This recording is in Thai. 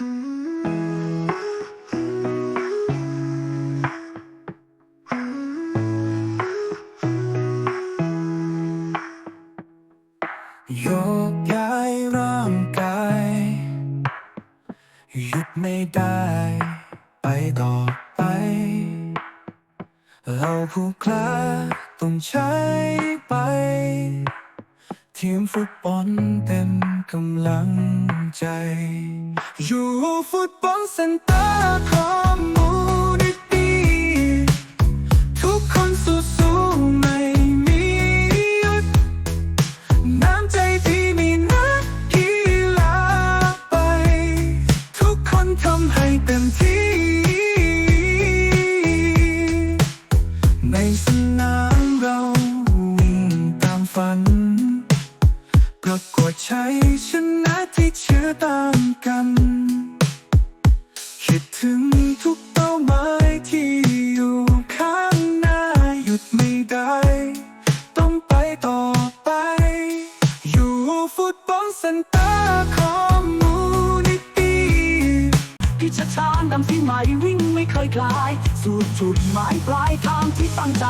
โยกย้ายร่างกายหยุดไม่ได้ ไปต่อไป เราผู้กล้าต้องใช้ไป ทีมฟุตบอลเต็มกำลัง ใจ อยู่ฟุตบอลเซ็นเตอร์ของมูนิตี้ทุกคนสู้ๆไม่มีหยุด น้ำใจที่มีนักกีฬาไป ทุกคนทำให้เต็มที่ ในสนามเราวิ่งตามฝัน ประกวดชัยชนะที่เชื่อตามกัน คิดถึงทุกเป้าหมายที่อยู่ข้างหน้าหยุดไม่ได้ ต้องไปต่อไป อยู่ฟุตบอลเซ็นเตอร์ของมูนิตี้พิชชานำที่ใหม่วิ่งไม่เคยคลาย สู่จุดหมายปลายทางที่ตั้งใจ